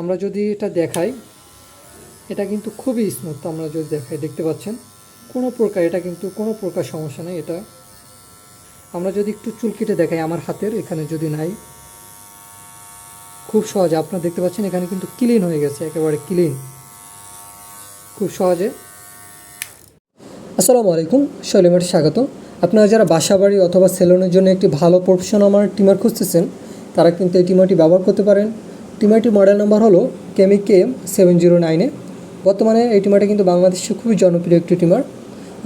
আমরা যদি এটা দেখাই, এটা কিন্তু খুবই স্মুথ আমরা যদি দেখাই, দেখতে পাচ্ছেন? কোনো প্রকার, এটা কিন্তু কোনো প্রকার সমস্যা নেই এটা। আমরা যদি একটু চুল কেটে দেখাই আমার হাতের, এখানে যদি নাই। খুব সহজে, আপনারা দেখতে পাচ্ছেন এখানে কিন্তু ক্লিন হয়ে গেছে, একেবারে ক্লিন খুব সহজে। আসসালামু আলাইকুম শৈলিমাটি স্বাগত। আপনারা যারা বাসাবাড়ি অথবা সেলুনের জন্য একটি ভালো প্রফেশনাল আমার টিমার খুঁজতেছেন, তারা কিন্তু এই টিমারটি ব্যবহার করতে পারেন। টিমারটির মডেল নাম্বার হলো Kemei K M seven zero নাইনে বর্তমানে এই টিমারটা কিন্তু বাংলাদেশে খুবই জনপ্রিয় একটি টিমার।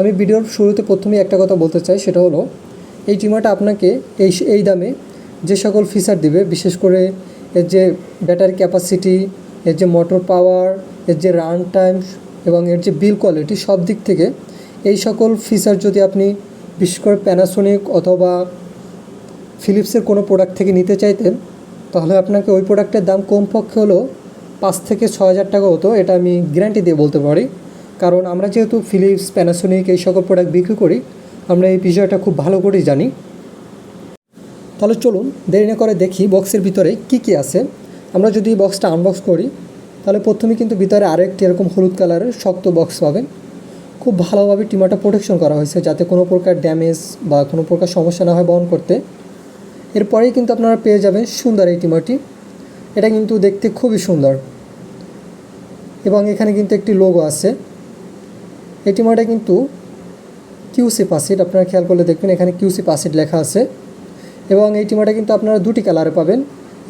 আমি ভিডিওর শুরুতে প্রথমেই একটা কথা বলতে চাই, সেটা হলো, এই টিমারটা আপনাকে এই এই দামে যে সকল ফিচার দিবে, বিশেষ করে এর যে ব্যাটারি ক্যাপাসিটি এর যে মোটর পাওয়ার এর যে রান টাইম এবং এর যে বিল কোয়ালিটি সব দিক থেকে এই সকল ফিচার যদি আপনি বিশেষ করে প্যানাসোনিক অথবা ফিলিপসের কোনো প্রোডাক্ট থেকে নিতে চাইতেন তাহলে আপনাকে ওই প্রোডাক্টের দাম কমপক্ষে হলো পাঁচ থেকে ছ হাজার টাকা হতো, এটা আমি গ্যারান্টি দিয়ে বলতে পারি। কারণ আমরা যেহেতু ফিলিপস প্যানাসোনিক এই সকল প্রোডাক্ট বিক্রি করি, আমরা এই বিষয়টা খুব ভালো করেই জানি। তাহলে চলুন, দেরি না করে দেখি বক্সের ভিতরে কি কি আছে। আমরা যদি বক্সটা আনবক্স করি, তাহলে প্রথমে কিন্তু ভিতরে আরেকটি এরকম হলুদ কালারের শক্ত বক্স পাবেন। খুব ভালোভাবে টিমারটা প্রোটেকশন করা হয়েছে, যাতে কোনো প্রকার ড্যামেজ বা কোনো প্রকার সমস্যা না হয় বহন করতে। এরপরেই কিন্তু আপনারা পেয়ে যাবেন সুন্দর এই টিমারটি। এটা কিন্তু দেখতে খুবই সুন্দর। এবং এখানে কিন্তু একটি লোগো আছে। এই টিমারটা কিন্তু কিউসি পাসিড আপনারা খেয়াল করলে দেখবেন এখানে কিউসি পাসিড লেখা আছে। এবং এই টিমাটা কিন্তু আপনারা দুটি কালারে পাবেন।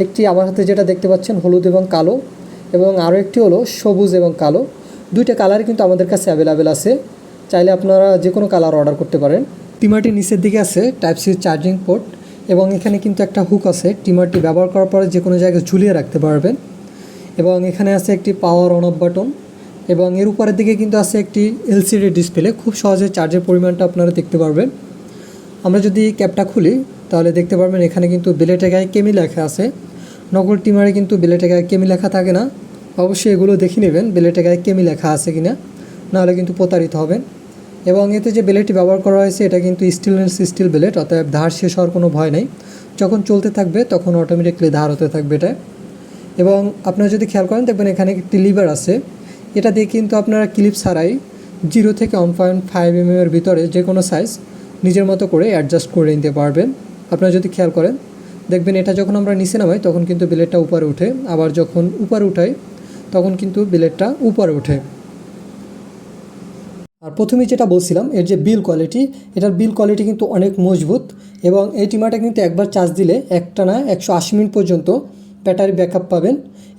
একটি আমার হাতে যেটা দেখতে পাচ্ছেন হলুদ এবং কালো, এবং আরও একটি হলো সবুজ এবং কালো। দুইটা কালারই কিন্তু আমাদের কাছে অ্যাভেলেবেল আছে। চাইলে আপনারা যে কোনো কালার অর্ডার করতে পারেন। টিমারটির নিচের দিকে আছে টাইপ সি চার্জিং পোর্ট এবং এখানে কিন্তু একটা হুক আছে। টিমারটি ব্যবহার করার পরে যে কোনো জায়গায় ঝুলিয়ে রাখতে পারবেন। এবং এখানে আছে একটি পাওয়ার অন অফ বাটন এবং এর উপরের দিকে কিন্তু আছে একটি এলসিডি ডিসপ্লে খুব সহজে চার্জের পরিমাণটা আপনারা দেখতে পারবেন। আমরা যদি ক্যাপটা খুলি, তাহলে দেখতে পারবেন এখানে কিন্তু বিলেটে গায়ে কেমি লেখা আছে। নকল টিমারে কিন্তু বিলেটে গায়ে কেমি লেখা থাকে না। অবশ্যই এগুলো দেখে নেবেন বিলেটে গায়ে কেমি লেখা আছে কিনা। নাহলে কিন্তু প্রতারিত হবেন। এবং এতে যে বেলেটটি ব্যবহার করা হয়েছে, এটা কিন্তু স্টিলনেস স্টিল বেলেট, অতএব ধার শেষ হওয়ার কোনো ভয় নেই। যখন চলতে থাকবে, তখন অটোমেটিকলি ধার হতে থাকবে এটা। এবং আপনারা যদি খেয়াল করেন, দেখবেন এখানে একটি লিভার আছে। এটা দিয়ে কিন্তু আপনারা ক্লিপ ছাড়াই জিরো থেকে ওয়ান পয়েন্ট ফাইভ এম এর ভিতরে যে কোনো সাইজ নিজের মতো করে অ্যাডজাস্ট করে নিতে পারবেন। আপনারা যদি খেয়াল করেন, দেখবেন এটা যখন আমরা নিচে নামাই, তখন কিন্তু বিলেটটা উপরে উঠে। আবার যখন উপরে উঠাই, তখন কিন্তু বিলেটটা উপরে ওঠে আর প্রথমেই যেটা বলছিলাম, এর যে বিল কোয়ালিটি এটার বিল কোয়ালিটি কিন্তু অনেক মজবুত এবং এই টিমারটা কিন্তু একবার চার্জ দিলে একটা না একশো আশি মিনিট পর্যন্ত ব্যাটারি ব্যাকআপ পাবেন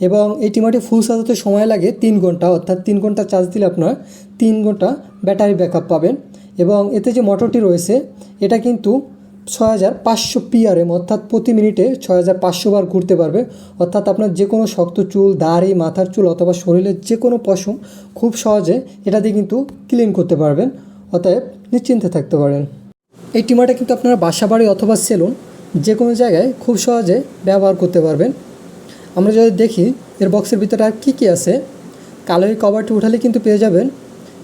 এবং এই টিমারটি ফুল হতে সময় লাগে তিন ঘণ্টা, অর্থাৎ তিন ঘণ্টা চার্জ দিলে আপনার তিন ঘণ্টা ব্যাটারি ব্যাকআপ পাবেন এবং এতে যে মোটরটি রয়েছে, এটা কিন্তু ছয় হাজার পাঁচশো পিআরএম, অর্থাৎ প্রতি মিনিটে ছয় হাজার পাঁচশো বার ঘুরতে পারবে। অর্থাৎ আপনার যে কোনো শক্ত চুল, দাড়ি, মাথার চুল অথবা শরীরের যে কোনো পশম খুব সহজে এটা দিয়ে কিন্তু ক্লিন করতে পারবেন। অতএব নিশ্চিন্তে থাকতে পারেন। এই টিমারটা কিন্তু আপনারা বাসা বাড়ি অথবা সেলুন যে কোনো জায়গায় খুব সহজে ব্যবহার করতে পারবেন। আমরা যদি দেখি, এর বক্সের ভিতরে আর কী কী আছে, কালোই কভারটি উঠালে কিন্তু পেয়ে যাবেন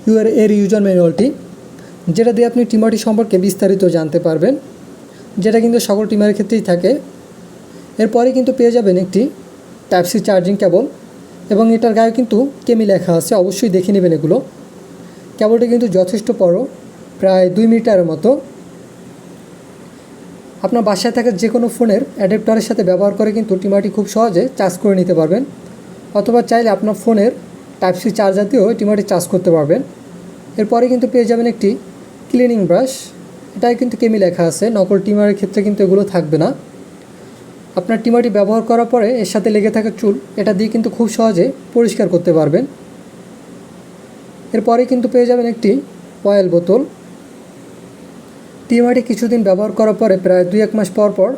ইউআর এর ইউজার ম্যানুয়ালটি, যেটা দিয়ে আপনি টিমারটি সম্পর্কে বিস্তারিত জানতে পারবেন। যেটা কিন্তু সকল টিমারের ক্ষেত্রেই থাকে। এরপরে কিন্তু পেয়ে যাবেন একটি টাইপ সি চার্জিং কেবল এবং এটার গায়ে কিন্তু কেমি লেখা আছে, অবশ্যই দেখে নেবেন এগুলো। কেবলটি কিন্তু যথেষ্ট বড়, প্রায় দুই মিটারের মতো। আপনার বাসায় থাকা যে কোনো ফোনের অ্যাডাপ্টারের সাথে ব্যবহার করে কিন্তু টিমারটি খুব সহজে চার্জ করে নিতে পারবেন। অথবা চাইলে আপনার ফোনের টাইপ সি চার্জার দিয়েও টিমারটি চার্জ করতে পারবেন। এরপরে কিন্তু পেয়ে যাবেন একটি ক্লিনিং ব্রাশ এটাই কিন্তু কেমি লেখা আছে। নকল টিমারের ক্ষেত্রে কিন্তু এগুলো থাকবে না। আপনার টিমারটি ব্যবহার করার পরে এর সাথে লেগে থাকা চুল, এটা দিয়ে কিন্তু খুব সহজে পরিষ্কার করতে পারবেন। এরপরে কিন্তু পেয়ে যাবেন একটি অয়েল বোতল। টিমারটি কিছুদিন ব্যবহার করার পরে প্রায় দুই এক মাস পর পর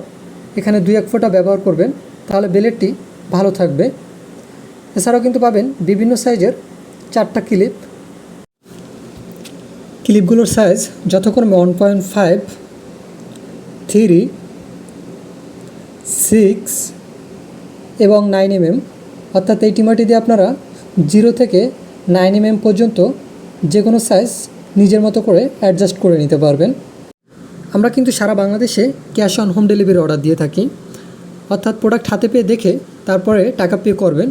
এখানে দুই এক ফোঁটা ব্যবহার করবেন, তাহলে বেলেটটি ভালো থাকবে। এছাড়াও কিন্তু পাবেন বিভিন্ন সাইজের চারটা ক্লিপ। ক্লিপগুলোর সাইজ যথাক্রমে one point five three six এবং নাইন এমএম অর্থাৎ এই টিমারটি দিয়ে আপনারা জিরো থেকে নাইন এমএম পর্যন্ত যে কোনো সাইজ নিজের মতো করে অ্যাডজাস্ট করে নিতে পারবেন। আমরা কিন্তু সারা বাংলাদেশে cash on home delivery order দিয়ে থাকি। অর্থাৎ প্রোডাক্ট হাতে পেয়ে দেখে তারপরে টাকা পে করবেন।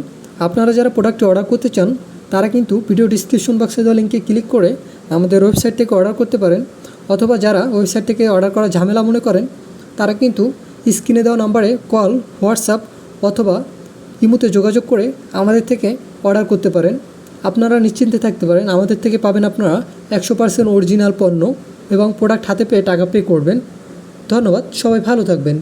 আপনারা যারা প্রোডাক্টটি অর্ডার করতে চান তারা কিন্তু ভিডিও ডিসক্রিপশন বক্সে দেওয়া লিঙ্কে ক্লিক করে আমাদের ওয়েবসাইট থেকে অর্ডার করতে পারেন। অথবা যারা ওয়েবসাইট থেকে অর্ডার করা ঝামেলা মনে করেন, তারা কিন্তু স্ক্রিনে দেওয়া নাম্বারে কল হোয়াটসঅ্যাপ অথবা ইমুতে যোগাযোগ করে আমাদের থেকে অর্ডার করতে পারেন। আপনারা নিশ্চিন্তে থাকতে পারেন, আমাদের থেকে পাবেন আপনারা একশো পার্সেন্ট অরিজিনাল পণ্য এবং প্রোডাক্ট হাতে পেয়ে টাকা পে করবেন। ধন্যবাদ, সবাই ভালো থাকবেন।